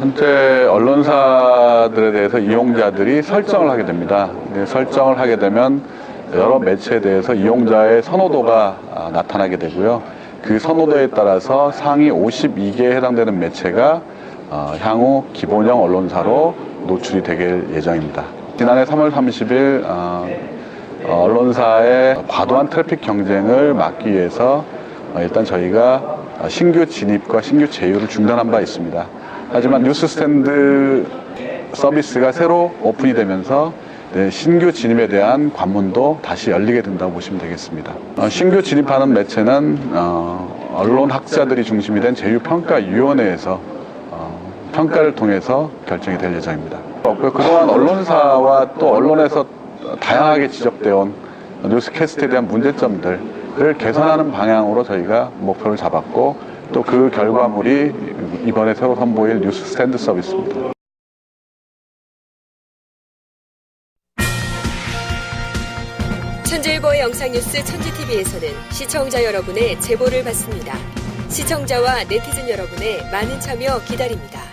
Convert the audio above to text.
현재 언론사들에 대해서 이용자들이 설정을 하게 됩니다. 네, 설정을 하게 되면 여러 매체에 대해서 이용자의 선호도가 아, 나타나게 되고요. 그 선호도에 따라서 상위 52개에 해당되는 매체가 어, 향후 기본형 언론사로 노출이 될 예정입니다. 지난해 3월 30일 어, 어, 언론사의 과도한 트래픽 경쟁을 막기 위해서 어, 일단 저희가 어, 신규 진입과 신규 제휴를 중단한 바 있습니다. 하지만 뉴스 스탠드 서비스가 새로 오픈이 되면서 네, 신규 진입에 대한 관문도 다시 열리게 된다고 보시면 되겠습니다. 어, 신규 진입하는 매체는 어, 언론 학자들이 중심이 된 제휴평가위원회에서 어, 평가를 통해서 결정이 될 예정입니다. 없고요. 그동안 언론사와 또 언론에서 다양하게 지적되어 온 뉴스캐스트에 대한 문제점들을 개선하는 방향으로 저희가 목표를 잡았고 또 그 결과물이 이번에 새로 선보일 뉴스 스탠드 서비스입니다. 천재일보의 영상뉴스 천지TV에서는 시청자 여러분의 제보를 받습니다. 시청자와 네티즌 여러분의 많은 참여 기다립니다.